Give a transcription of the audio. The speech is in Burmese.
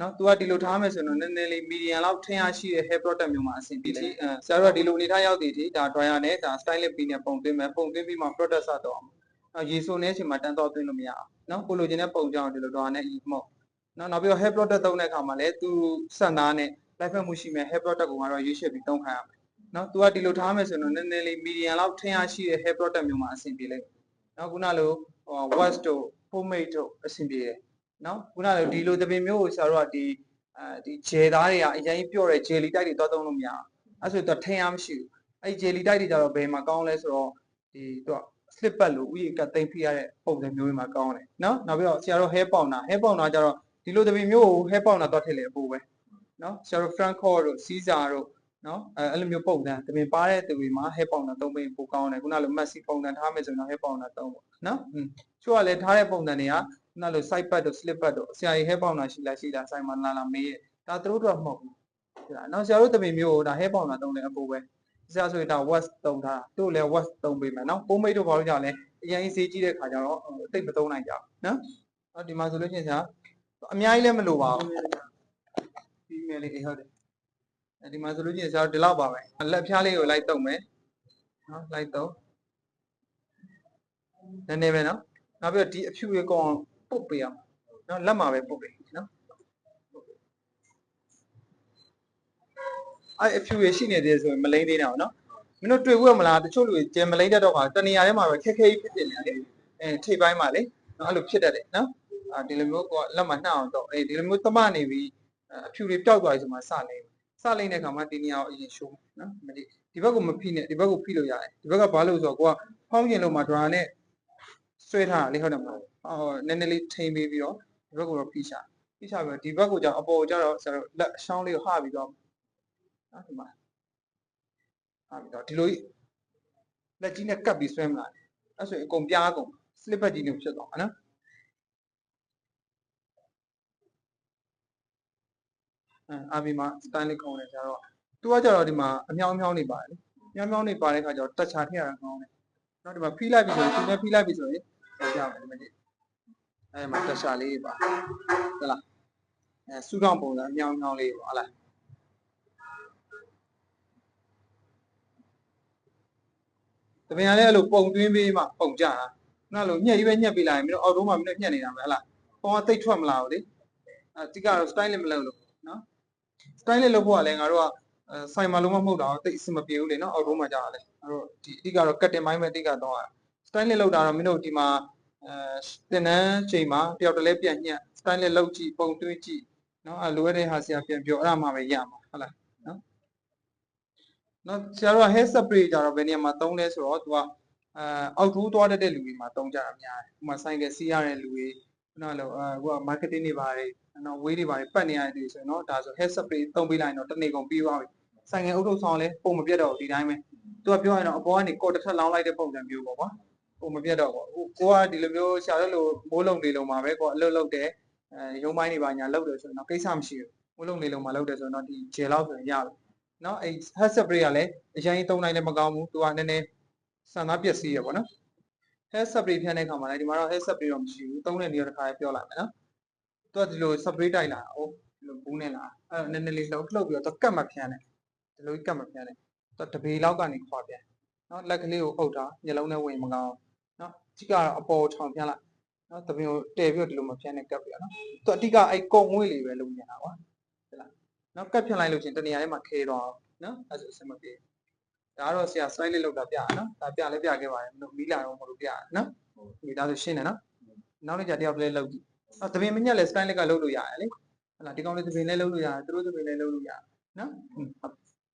နော်သူကဒီလိုထားမယ်ဆိုတော့နည်းနည်းလေး medium လောက်ထင်ရရှိတဲ့ hair product မျိုးမှာအဆင်ပြေတယ်ဆရာတို့ကဒီလိုအနေထားရောက်တည်တည်ဒါ dryer နဲ့ဒါ styling ပြီးနေပုံသွင်းမယ်ပုံသွင်းပြီးမှ product စတော့နော်ရေဆိုးနေချိန်မှာတန်းတော့သွင်းလို့မရအောင်နော်ကိုလိုချင်တဲ့ပုံကြောင့်ဒီလို dryer နဲ့အီမုတ်နော်နောက်ပြီးတော့ hair product သုံးတဲ့အခါမှာလည်းသူစံသားနဲ့ life မှုရှိမယ် hair product ကိုကတော့ရွေးချယ်ပြီးသုံးခိုင်းရမယ်နော်သူကဒီလိုထားမယ်ဆိုတော့နည်းနည်းလေး medium လောက်ထင်ရရှိတဲ့ hair product မျိုးမှာအဆင်ပြေလိမ့်မယ်နော်ခုနလိုဟို wax တို့ homemade တို့အဆင်ပြေတယ် နော်ခုနလိုဒီလိုသပင်မျိုးကိုဆရာတို့ကဒီအဲဒီဂျယ်သားတွေကအရင်ပြော့တဲ့ jelly type တွေသွားသုံးလို့မရအောင်အဲ့ဆိုတော့ထင်ရမရှိဘူးအဲ့ jelly type တွေကြတော့ဘယ်မှာကောင်းလဲဆိုတော့ဒီသူက slip pad လို့ဥယျာဉ်ကသိမ့်ဖိရတဲ့ပုံစံမျိုးတွေမှာကောင်းတယ်နော်နောက်ပြီးတော့ဆရာတို့ hair powder hair powder ကြတော့ဒီလိုသပင်မျိုးကို hair powder သွားထည့်လေအပူပဲနော်ဆရာတို့ Frankfurt တို့ Caesar တို့နော်အဲအဲ့လိုမျိုးပုံစံသပင်ပါတဲ့သူတွေမှာ hair powder သုံးပေးပိုကောင်းတယ်ခုနလို maxi ပုံစံထားမယ်ဆိုရင်တော့ hair powder သုံးပေါ့နော်อืมချို့ကလည်းထားတဲ့ပုံစံတွေကခု နလို side pad တို့ slip pad တို့ဆရာကြီး hair powder ရှိလားရှိလားဆိုင်မှာလာလာမေးရဲ့ဒါသူတို့တော့မဟုတ်ဘူးဟုတ်လားနော်ဆရာတို့သပင်မျိုးကိုဒါ hair powder သုံးတယ်အပူပဲဆရာဆိုရင်ဒါ wax သုံးထားတာတို့လည်း wax သုံးပေးမယ်နော်ပုံမိတ်တို့ဘာလို့ကြလဲအရင်စေးကြည့်တဲ့ခါကျတော့အသိမသုံးနိုင်ကြဘူးနော်အော်ဒီမှာဆိုလို့ရှိရင်ဆရာအများကြီးလည်းမလိုပါဘူး female လေးဟုတ်တယ်အဲဒီမှာဆိုလို့ရှိရင်ဆရာတို့ဒီလောက်ပါပဲလက်ဖျားလေးကိုလိုက်တုံမယ်နော်လိုက်တုံနည်းနည်းပဲနော်နောက်ပြီးတော့ဒီအဖြူရေကောင် ပုတ်ပေးရမှာနော်လက်မှာပဲပုတ်ပေးနော်အဲ့အဖြူရေရှိနေသေးဆိုရင်မလိမ့်သေးတော့နော်မင်းတို့တွေ့ဘူးမလားတချို့လူတွေကျန်မလိမ့်တတ်တော့ခါတနေရာထဲမှာပဲခက်ခဲကြီးဖြစ်နေတယ်အဲထိပ်ပိုင်းမှာလေနော်အဲ့လိုဖြစ်တတ်တယ်နော်အာဒီလိုမျိုးကလက်မှာနှောက်အောင်တော့အေးဒီလိုမျိုးသမနေပြီးအဖြူတွေပျောက်သွားပြီဆိုမှစလိမ့်စလိမ့်တဲ့ခါမှာဒီနေရာကိုအရင်ရှိုးနော်မဒီဒီဘက်ကမဖိနဲ့ဒီဘက်ကိုဖိလို့ရတယ်ဒီဘက်ကဘာလို့ဆိုတော့ကိုကဖောင်းကျင်လို့မှာဒရာနဲ့ဆွဲထားတာလေဟုတ်တယ်မဟုတ် ဟောနည်းနည်းလေးထိမ့်ပေးပြီးတော့ဒီဘက်ကိုတော့ဖိချဖိချပြီးတော့ဒီဘက်ကိုကျအပေါ်ကျတော့ဆရာတို့လက်အရှောင်းလေးကိုဟပြီးတော့နော်ဒီမှာဟပြီးတော့ဒီလိုကြီးလက်ကြီးနဲ့ကပ်ပြီးဆွဲမလားအဲ့ဆိုရင်အကုန်ပြားအကုန် slip back ကြီးနေဖြစ်သွားမှာနော်အဲအာဘီမှာ style လေးကောင်းတယ်ကျတော့သူကကျတော့ဒီမှာအမြောင်းအမြောင်းနေပါတယ်လေမြောင်းမြောင်းနေပါတဲ့ခါကျတော့တက်ချာထည့်ရတာကောင်းတယ်နောက်ဒီမှာဖိလိုက်ပြီဆိုရင်သူနဲ့ဖိလိုက်ပြီဆိုရင်ကြောက်ကြမယ်ဒီမှာကြည့် အဲမှာတက်ချာလေးပါဟုတ်လားအဲစူးကောင်းပုံစံအမြောင်းအမြောင်းလေးပေါ့ဟုတ်လားတပင်ရလည်းအဲ့လိုပုံသွင်းပေးမှပုံကြတာနောက်လိုညက်ကြီးပဲညက်ပေးလိုက်ရင်မင်းတို့အော်တိုးမှာမင်းတို့ညက်နေတာပဲဟုတ်လားပုံကတိတ်ထွက်မလာဘူးလေအဲတိကတော့ style လေးမလုပ်လို့နော် style လေးလုပ်ဖို့ကလည်းငါတို့ကအဲဆိုင်မှာလုံးဝမဟုတ်တာတော့တိတ်အဆင်မပြေဘူးလေနော်အော်တိုးမှာကြာတယ်ငါတို့ဒီအတိကတော့ cutting ပိုင်းပဲအတိကတော့ style လေးလုပ်တာတော့မင်းတို့ဒီမှာ အဲတင်တန်းချိန်မှာတယောက်တည်းလေးပြန်ညက် style လေးလုပ်ကြည့်ပုံသွင်းကြည့်နော်အဲလိုရတဲ့ဟာဆရာပြန်ပြောအဲ့ဒါမှပဲရမှာဟုတ်လားနော်နော်ဆရာတို့က hair spray ကြတော့ဘယ်နေရာမှာသုံးလဲဆိုတော့သူကအဲအောက်ထိုးသွားတတ်တဲ့လူတွေမှာသုံးကြတာများတယ်ဥပမာဆိုင်ကစီးရတဲ့လူတွေခုနလိုအဲဟိုက marketing တွေပါတယ်နော်ဝေးတွေပါတယ်ပတ်နေရတဲ့လူတွေဆိုရင်တော့ဒါဆို hair spray သုံးပေးလိုက်ရင်တော့တစ်နေ့ကုန်ပြီးသွားပြီဆိုင်ကအုပ်ထုပ်ဆောင်လဲပုံမပြတ်တော့ဘူးဒီတိုင်းပဲသူကပြောရရင်တော့အပေါ်ကနေကော်တစ်ထက်လောင်းလိုက်တဲ့ပုံစံမျိုးပေါ့ကွာ ပုံမပြတ်တော့ဘူးဟိုကိုကဒီလိုမျိုးရှာတဲ့လိုမိုးလုံနေလုံးမှာပဲကိုကအလုပ်လုပ်တယ်အဲရုံးပိုင်းတွေပါညာလုပ်တယ်ဆိုရင်တော့ကိစ္စမရှိဘူးမိုးလုံနေလုံးမှာလုပ်တယ်ဆိုရင်တော့ဒီဂျယ်လောက်ဆိုရင်ရပြီနော်အဲ hair spray ကလည်းအရင်သုံးနိုင်လည်းမကောင်းဘူးသူကနည်းနည်းဆန်သားပျက်စီးရပေါ့နော် hair spray ဖြန်းတဲ့အခါမှာလည်းဒီမှာတော့ hair spray တော့မရှိဘူးသုံးတဲ့နေရာတစ်ခါပြောလိုက်မယ်နော်သူကဒီလို spray တိုက်လာအောင်ဒီလိုဘူးနဲ့လာအဲ့တော့နည်းနည်းလေးလှုပ်လှုပ်ပြီးတော့ကတ်မှဖြန်းတယ်ဒီလိုကတ်မှဖြန်းတယ်သူတပေလောက်ကနေခွာပြန်နော်လက်ကလေးကိုအုပ်တာမျက်လုံးနဲ့ဝင်မကောင်းနော် အဓိကတော့အပေါ်ထောင်ဖြန်းလိုက်နော်တပင်ကိုတည့်ပြီးတော့ဒီလိုမဖြန်းနဲ့ကတ်ပြရနော်သူအဓိကအဲ့ကုံငွေ့လေးပဲလုပ်နေတာကွာဟုတ်လားနော်ကတ်ဖြန်းလိုက်လို့ချင်းတနေရာထဲမှာခဲတော့နော်အဲ့ဒါဆိုအဆင်မပြေဒါကတော့ဆရာ slide လေးလောက်တာပြရနော်ဒါပြလည်းပြခဲ့ပါတယ်မလို့မီးလာတော့မလို့ပြရနော်ဒီဒါဆိုရှင်းတယ်နော်နောက်နေ့ကျတယောက်တည်းလောက်ကြည့်အော်တပင်မညက်လဲ style လေးကလုပ်လို့ရတယ်လေဟုတ်လားဒီကောင်လေးတပင်လေးလုပ်လို့ရတယ်သူတို့တပင်လေးလုပ်လို့ရတယ်နော်ဟုတ်